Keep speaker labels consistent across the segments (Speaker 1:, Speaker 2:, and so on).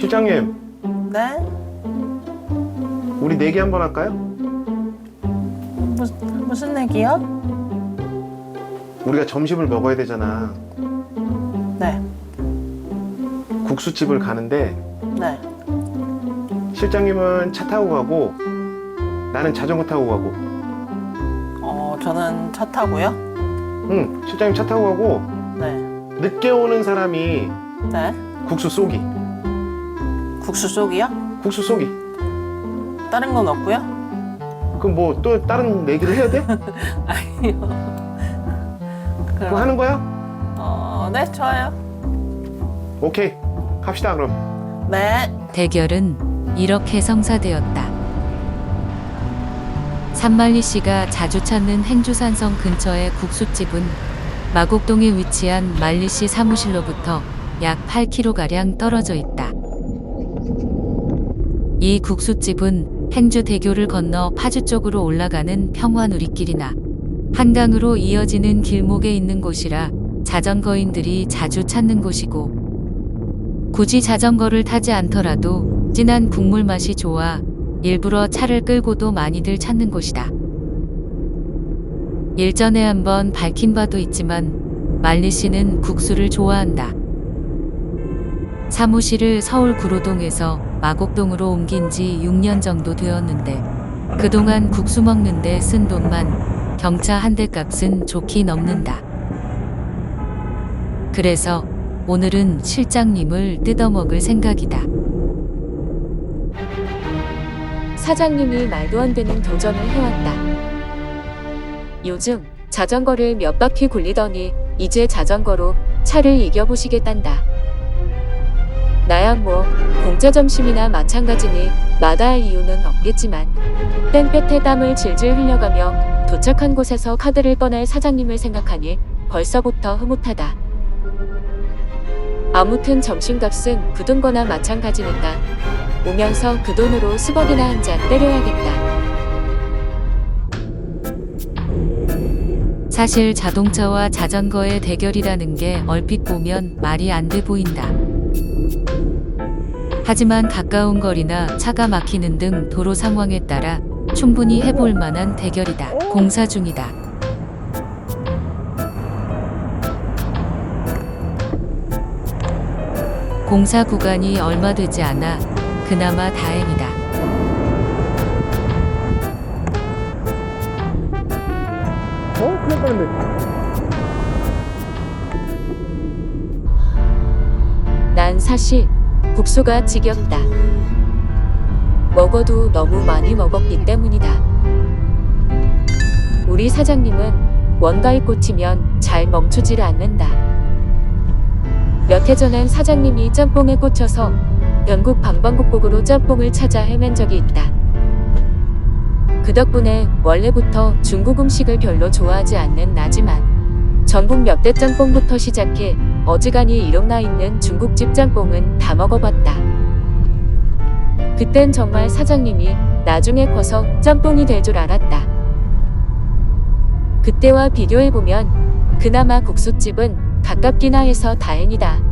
Speaker 1: 실장님,
Speaker 2: 네?
Speaker 1: 우리 내기 한번 할까요?
Speaker 2: 무슨, 무슨 얘기요?
Speaker 1: 우리가 점심을 먹어야 되잖아.
Speaker 2: 네,
Speaker 1: 국수집을 가는데
Speaker 2: 네.
Speaker 1: 실장님은 차 타고 가고 나는 자전거 타고 가고.
Speaker 2: 어, 저는 차 타고요?
Speaker 1: 응, 실장님 차 타고 가고
Speaker 2: 네.
Speaker 1: 늦게 오는 사람이
Speaker 2: 네.
Speaker 1: 국수 쏘기.
Speaker 2: 국수 쪽이요?
Speaker 1: 국수 쏘기.
Speaker 2: 다른 건 없고요?
Speaker 1: 그럼 뭐 또 다른 내기를 해야 돼?
Speaker 2: 아니요.
Speaker 1: 그거
Speaker 2: 그럼,
Speaker 1: 하는 거야?
Speaker 2: 어, 네, 좋아요.
Speaker 1: 오케이. 합시다 그럼.
Speaker 2: 네.
Speaker 3: 대결은 이렇게 성사되었다. 산만리 씨가 자주 찾는 행주산성 근처의 국수집은 마곡동에 위치한 만리 씨 사무실로부터 약 8km가량 떨어져 있다. 이 국수집은 행주대교를 건너 파주 쪽으로 올라가는 평화누리길이나 한강으로 이어지는 길목에 있는 곳이라 자전거인들이 자주 찾는 곳이고 굳이 자전거를 타지 않더라도 진한 국물 맛이 좋아 일부러 차를 끌고도 많이들 찾는 곳이다. 일전에 한번 밝힌 바도 있지만 말리 씨는 국수를 좋아한다. 사무실을 서울 구로동에서 마곡동으로 옮긴 지 6년 정도 되었는데 그동안 국수 먹는데 쓴 돈만 경차 한 대 값은 좋게 넘는다. 그래서 오늘은 실장님을 뜯어먹을 생각이다.
Speaker 4: 사장님이 말도 안 되는 도전을 해왔다. 요즘 자전거를 몇 바퀴 굴리더니 이제 자전거로 차를 이겨보시겠단다. 나야 뭐 공짜 점심이나 마찬가지니 마다할 이유는 없겠지만 땡볕에 땀을 질질 흘려가며 도착한 곳에서 카드를 꺼낼 사장님을 생각하니 벌써부터 흐뭇하다. 아무튼 점심값은 굳은 거나 마찬가지니까 오면서 그 돈으로 수박이나 한 잔 때려야겠다.
Speaker 3: 사실 자동차와 자전거의 대결이라는 게 얼핏 보면 말이 안 돼 보인다. 하지만 가까운 거리나 차가 막히는 등 도로 상황에 따라 충분히 해볼 만한 대결이다. 공사 중이다. 공사 구간이 얼마 되지 않아 그나마 다행이다.
Speaker 1: 어? 큰일 뻔했네.
Speaker 4: 사실 국수가 지겹다. 먹어도 너무 많이 먹었기 때문이다. 우리 사장님은 뭔가에 꽂히면 잘 멈추지를 않는다. 몇 해 전엔 사장님이 짬뽕에 꽂혀서 영국 방방곡곡으로 짬뽕을 찾아 헤맨 적이 있다. 그 덕분에 원래부터 중국 음식을 별로 좋아하지 않는 나지만 전국 몇 대 짬뽕부터 시작해 어지간히 이름나 있는 중국집 짬뽕은 다 먹어봤다. 그땐 정말 사장님이 나중에 커서 짬뽕이 될 줄 알았다. 그때와 비교해보면 그나마 국수집은 가깝기나 해서 다행이다.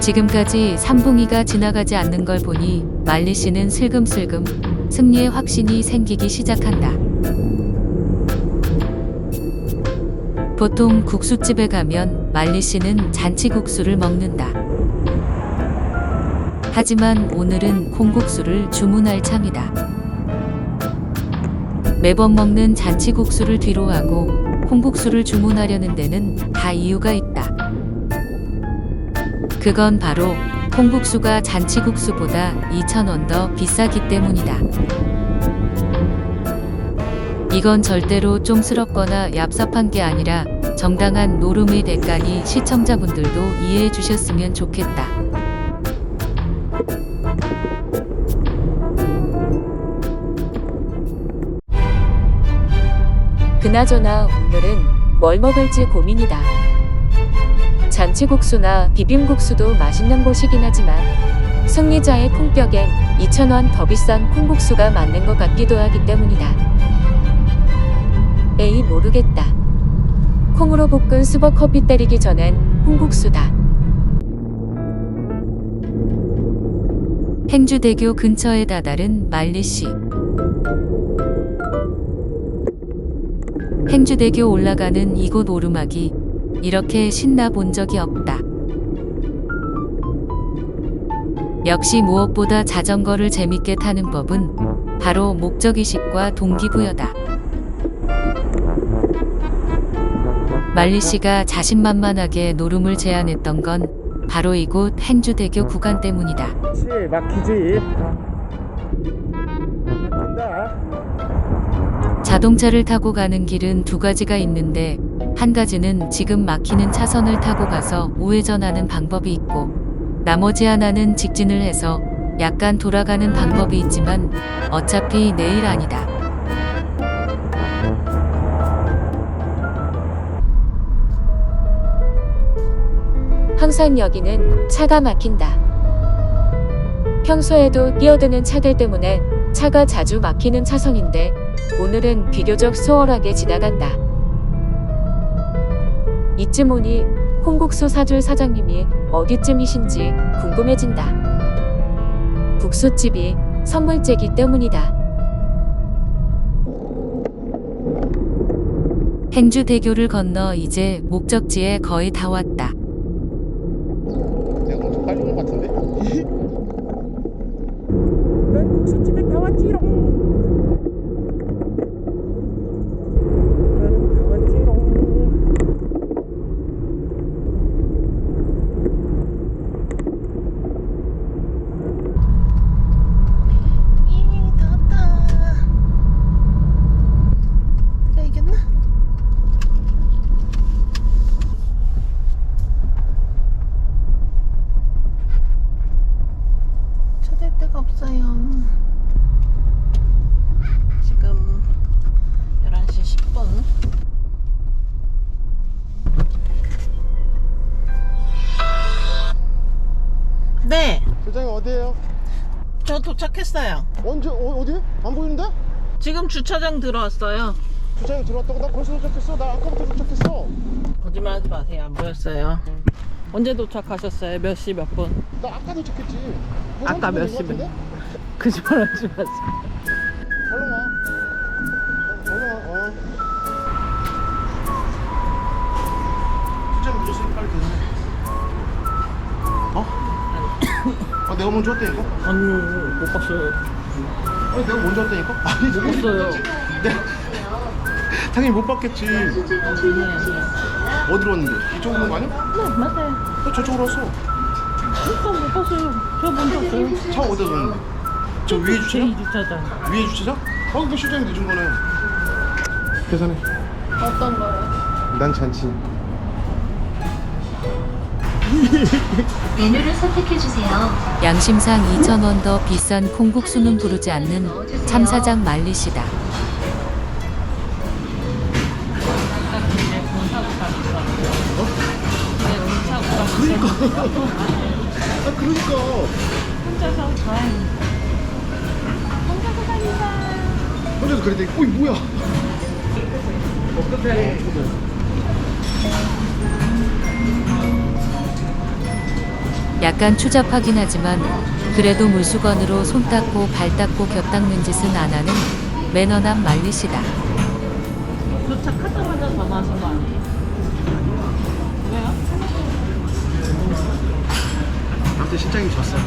Speaker 3: 지금까지 삼붕이가 지나가지 않는 걸 보니 말리 씨는 슬금슬금 승리의 확신이 생기기 시작한다. 보통 국수집에 가면 말리 씨는 잔치국수를 먹는다. 하지만 오늘은 콩국수를 주문할 참이다. 매번 먹는 잔치국수를 뒤로 하고 콩국수를 주문하려는 데는 다 이유가 있다. 그건 바로 콩국수가 잔치국수보다 2,000원 더 비싸기 때문이다. 이건 절대로 쫌스럽거나 얍삽한 게 아니라 정당한 노름의 대가니 시청자분들도 이해해 주셨으면 좋겠다.
Speaker 4: 그나저나 오늘은 뭘 먹을지 고민이다. 잔치국수나 비빔국수도 맛있는 곳이긴 하지만 승리자의 콩뼈엔 2,000원 더 비싼 콩국수가 맞는 것 같기도 하기 때문이다. 에이 모르겠다. 콩으로 볶은 수버 커피 때리기 전엔 홍국수다.
Speaker 3: 행주대교 근처에 다다른 말리씨. 행주대교 올라가는 이곳 오르막이 이렇게 신나 본 적이 없다. 역시 무엇보다 자전거를 재밌게 타는 법은 바로 목적의식과 동기부여다. 말리 씨가 자신만만하게 노름을 제안했던 건 바로 이곳 행주대교 구간 때문이다.
Speaker 1: 그렇지 막히지 막힌다
Speaker 3: 자동차를 타고 가는 길은 두 가지가 있는데 한 가지는 지금 막히는 차선을 타고 가서 우회전하는 방법이 있고 나머지 하나는 직진을 해서 약간 돌아가는 방법이 있지만 어차피 내일 아니다.
Speaker 4: 항상 여기는 차가 막힌다. 평소에도 끼어드는 차들 때문에 차가 자주 막히는 차선인데 오늘은 비교적 수월하게 지나간다. 이쯤 오니 콩국수 사줄 사장님이 어디쯤이신지 궁금해진다. 국수집이 선물제기 때문이다.
Speaker 3: 행주대교를 건너 이제 목적지에 거의 다 왔다.
Speaker 1: 내가 엄청 빨리 온 것 같은데? 난 국수집에 다 왔지롱 나는 다 왔지롱
Speaker 2: 이, 다 왔다. 내가 이겼나? 찾을 데가 없어요. 지금 11시 10분. 네,
Speaker 1: 소장님 어디에요?
Speaker 2: 저 도착했어요.
Speaker 1: 언제 어, 어디? 안 보이는데?
Speaker 2: 지금 주차장 들어왔어요.
Speaker 1: 소장님 들어왔다고 나 벌써 도착했어 나 아까부터 도착했어
Speaker 2: 거짓말 하지 마세요. 안 보였어요. 언제 도착하셨어요? 몇 시 몇 분?
Speaker 1: 나 아까 도착했지 한
Speaker 2: 아까
Speaker 1: 30분
Speaker 2: 몇
Speaker 1: 된것
Speaker 2: 시
Speaker 1: 같은데?
Speaker 2: 거짓말 하지 마세요.
Speaker 1: 먼저 왔다니까?
Speaker 2: 아니 못 봤어요.
Speaker 1: 아니 내가 먼저 왔다니까? 아니
Speaker 2: 못 봤어요.
Speaker 1: 당연히 못 봤겠지
Speaker 2: 네,
Speaker 1: 어디로 왔는데? 이쪽으로 온거 아니야?
Speaker 2: 맞아요.
Speaker 1: 어, 저쪽으로 왔어
Speaker 2: 진짜 못 봤어요. 저 먼저 왔어요.
Speaker 1: 차 어디다 뒀는데? 저 위에 주차장?
Speaker 2: 제2 주차장.
Speaker 1: 위에 주차장? 아 그게 실장이 늦은 거네 계산해
Speaker 2: 어떤 거요?
Speaker 1: 난 잔치
Speaker 5: 메뉴를 선택해주세요.
Speaker 3: 양심상 2,000원 더 비싼 콩국수는 부르지 않는 참사장 말리시다.
Speaker 1: 아 그러니까
Speaker 2: 혼자서 다행히.
Speaker 1: 혼자서 그랬더니 어이 뭐야
Speaker 3: 약간 추잡하긴 하지만 그래도 물수건으로 손 닦고 발 닦고 곁 닦는 짓은 안 하는 매너남 말리시다.
Speaker 2: 도착하자마자 전화하신 거 아니에요? 왜요?
Speaker 1: 아무튼 실장님 졌어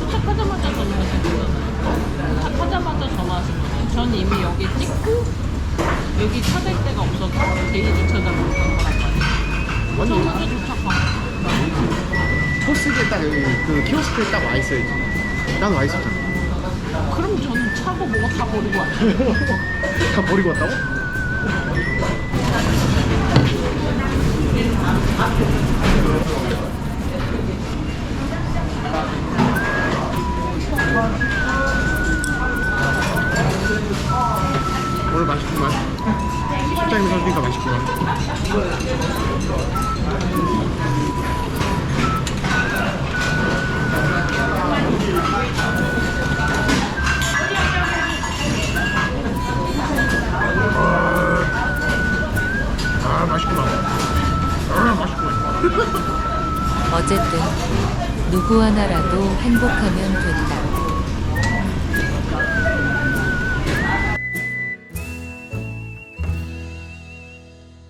Speaker 2: 도착하자마자 전화하신 거잖아요. 도착하자마자 전화하신 거잖아요. 전 이미 여기 찍고 여기 찾을 데가 없어서 제2 주차장으로 간 거란 말이에요. 도착하고.
Speaker 1: 포스기에 딱 여기 그 키오스크에 딱 와 있어야지 난 와 있었잖아
Speaker 2: 그럼 저는 차고 뭐가 다 버리고 왔어요.
Speaker 1: 다 버리고 왔다고? 오늘 맛있구만 실장님 사주니까 맛있구만
Speaker 3: 어쨌든 누구 하나라도 행복하면 된다.